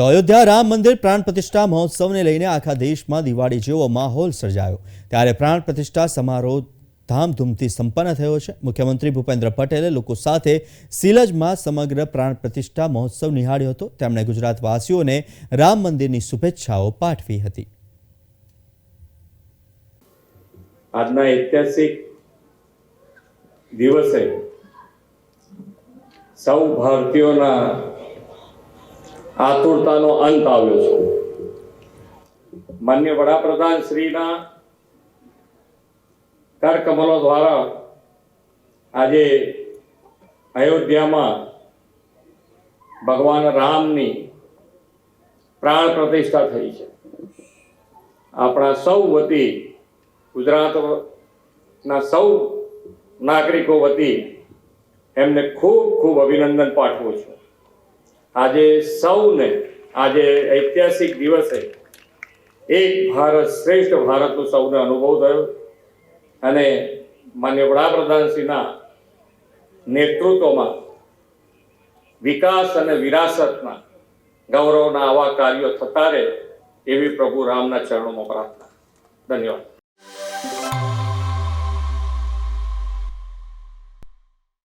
તો અયોધ્યા રામ મંદિર પ્રાણ પ્રતિષ્ઠા મહોત્સવને લઈને આખા દેશમાં દિવાળી જેવો માહોલ સર્જાયો. ત્યારે પ્રાણ પ્રતિષ્ઠા સમારોહ ધામધૂમથી સંપન્ન થયો છે. મુખ્યમંત્રી ભૂપેન્દ્ર પટેલે લોકો સાથે સિલજમાં સમગ્ર પ્રાણ પ્રતિષ્ઠા મહોત્સવ નિહાળ્યો હતો. તેમણે ગુજરાતવાસીઓને રામ મંદિરની શુભેચ્છાઓ પાઠવી હતી. આજના ઐતિહાસિક દિવસે સૌ ભારતીયોના આતુરતાનો અંત આવ્યો છે. માન્ય વડાપ્રધાન શ્રીના કરકમલો દ્વારા આજે અયોધ્યામાં ભગવાન રામની પ્રાણ પ્રતિષ્ઠા થઈ છે. આપણા સૌ વતી, ગુજરાતના સૌ નાગરિકો વતી એમને ખૂબ ખૂબ અભિનંદન પાઠવું છું. આજે સૌને, આજે ઐતિહાસિક દિવસે એક ભારત શ્રેષ્ઠ ભારતનો સૌને અનુભવ થયો. અને માન્ય વડાપ્રધાનશ્રીના નેતૃત્વમાં વિકાસ અને વિરાસતના ગૌરવના આવા કાર્યો થતા રહે એવી પ્રભુ રામના ચરણોમાં પ્રાર્થના. ધન્યવાદ.